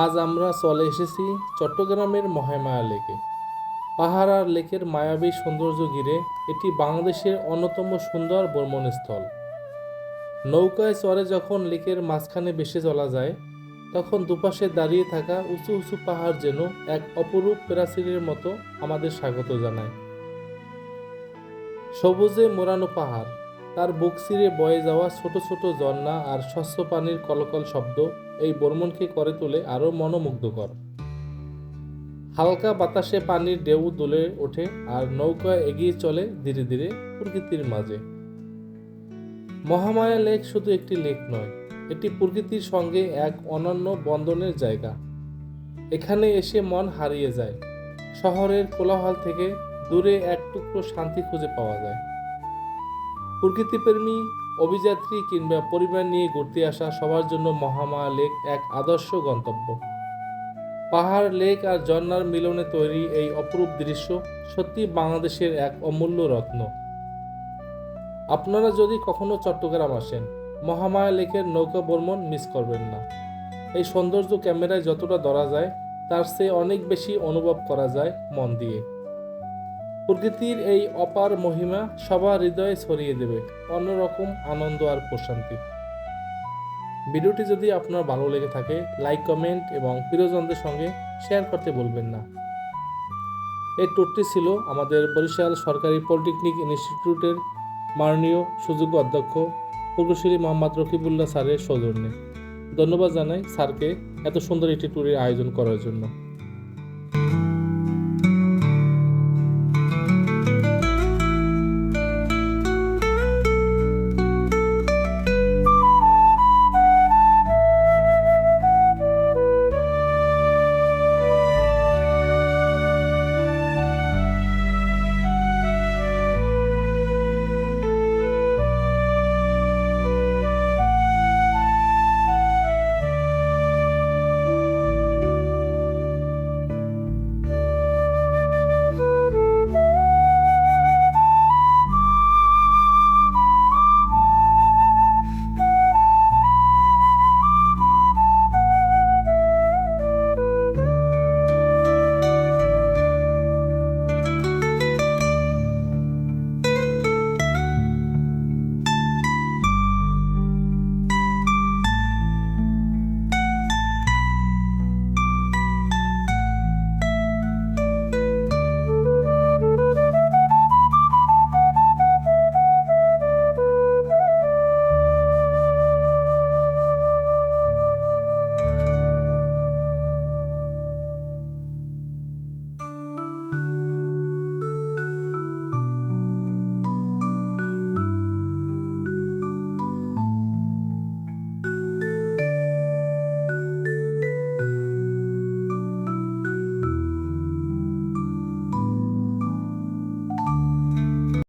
আজ আমরা চলে এসেছি চট্টগ্রামের মহামায়া লেকে। পাহাড় আর লেকের মায়াবী সৌন্দর্য ঘিরে এটি বাংলাদেশের অন্যতম সুন্দর ভ্রমণস্থল। নৌকায় চড়ে যখন লেকের মাঝখানে বেশি চলা যায়, তখন দুপাশে দাঁড়িয়ে থাকা উঁচু উঁচু পাহাড় যেন এক অপরূপ প্রাচীরের মতো আমাদের স্বাগত জানায়। সবুজে মোড়ানো পাহাড়, তার বুক চিরে বয়ে যাওয়া ছোট ছোট ঝর্ণা আর স্বচ্ছ পানির কলকল শব্দ এই বর্মনকে করে তোলে আরও মনোমুগ্ধকর। হালকা বাতাসে পানির ঢেউ দুলে ওঠে আর নৌকা এগিয়ে চলে ধীরে ধীরে প্রকৃতির মাঝে। মহামায়া লেক শুধু একটি লেক নয়, এটি প্রকৃতির সঙ্গে এক অনন্য বন্ধনের জায়গা। এখানে এসে মন হারিয়ে যায়। শহরের কোলাহল থেকে দূরে এক টুকরো শান্তি খুঁজে পাওয়া যায়। প্রকৃতিপ্রেমী অভিযাত্রী কিংবা পরিবার নিয়ে ঘুরতে আসা সবার জন্য মহামায়া লেক এক আদর্শ গন্তব্য। পাহাড়, লেক আর ঝর্ণার মিলনে তৈরি এই অপরূপ দৃশ্য সত্যি বাংলাদেশের এক অমূল্য রত্ন। আপনারা যদি কখনো চট্টগ্রাম আসেন মহামায়া লেকের নৌকা ভ্রমণ মিস করবেন না। এই সৌন্দর্য ক্যামেরায় যতটা ধরা যায়, তার চেয়ে অনেক বেশি অনুভব করা যায় মন দিয়ে। প্রকৃতির এই অপার মহিমা সবার হৃদয়ে ছড়িয়ে দেবে। অন্যরকম আনন্দ আর প্রশান্তি। ভিডিওটি যদি আপনার ভালো লেগে থাকে লাইক কমেন্ট এবং প্রিয়জনদের সঙ্গে শেয়ার করতে বলবেন না। এই ট্যুরটি ছিল আমাদের বরিশাল সরকারি পলিটেকনিক ইনস্টিটিউটের মাননীয় সুযোগ্য অধ্যক্ষ প্রকৌশলী মোহাম্মদ রকিবুল্লাহ স্যারের সৌজন্যে। ধন্যবাদ জানাই স্যারকে এত সুন্দর একটি ট্যুরের আয়োজন করার জন্য।